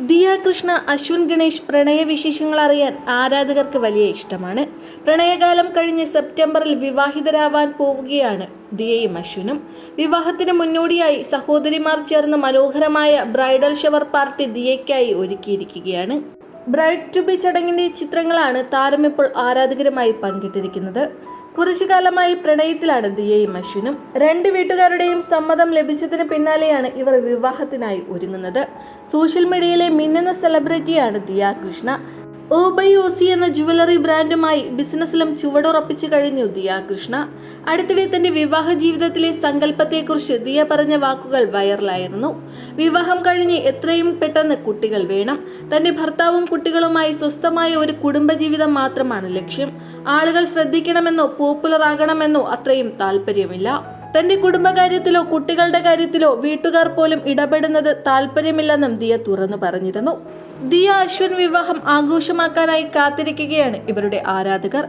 ദിയ കൃഷ്ണ അശ്വിൻ ഗണേഷ് പ്രണയവിശേഷങ്ങൾ അറിയാൻ ആരാധകർക്ക് വലിയ ഇഷ്ടമാണ്. പ്രണയകാലം കഴിഞ്ഞ് സെപ്റ്റംബറിൽ വിവാഹിതരാവാൻ പോവുകയാണ് ദിയയും അശ്വിനും. വിവാഹത്തിന് മുന്നോടിയായി സഹോദരിമാർ ചേർന്ന് മനോഹരമായ ബ്രൈഡൽ ഷവർ പാർട്ടി ദിയയ്ക്കായി ഒരുക്കിയിരിക്കുകയാണ്. ബ്രൈഡ് ടു ബി ചടങ്ങിന്റെ ചിത്രങ്ങളാണ് താരം ഇപ്പോൾ ആരാധകരുമായി പങ്കിട്ടിരിക്കുന്നത്. കുറച്ചു കാലമായി പ്രണയത്തിലാണ് ദിയയും അശ്വിനും. രണ്ട് വീട്ടുകാരുടെയും സമ്മതം ലഭിച്ചതിന് പിന്നാലെയാണ് ഇവർ വിവാഹത്തിനായി ഒരുങ്ങുന്നത്. സോഷ്യൽ മീഡിയയിലെ മിന്നുന്ന സെലിബ്രിറ്റിയാണ് ദിയ കൃഷ്ണ. ഓ ഓസി എന്ന ജുവലറി ബ്രാൻഡുമായി ബിസിനസ്സിലും ചുവടുറപ്പിച്ചു കഴിഞ്ഞു ദിയ കൃഷ്ണ. അടുത്തിടെ തന്റെ വിവാഹ ജീവിതത്തിലെ സങ്കല്പത്തെക്കുറിച്ച് ദിയ പറഞ്ഞ വാക്കുകൾ വൈറലായിരുന്നു. വിവാഹം കഴിഞ്ഞ് എത്രയും പെട്ടെന്ന് കുട്ടികൾ വേണം. തന്റെ ഭർത്താവും കുട്ടികളുമായി സ്വസ്ഥമായ ഒരു കുടുംബജീവിതം മാത്രമാണ് ലക്ഷ്യം. ആളുകൾ ശ്രദ്ധിക്കണമെന്നോ പോപ്പുലർ ആകണമെന്നോ അത്രയും താല്പര്യമില്ല. തന്റെ കുടുംബകാര്യത്തിലോ കുട്ടികളുടെ കാര്യത്തിലോ വീട്ടുകാർ പോലും ഇടപെടുന്നത് താല്പര്യമില്ലെന്നും ദിയ തുറന്നു പറഞ്ഞിരുന്നു. ദിയ അശ്വിൻ വിവാഹം ആഘോഷമാക്കാനായി കാത്തിരിക്കുകയാണ് ഇവരുടെ ആരാധകർ.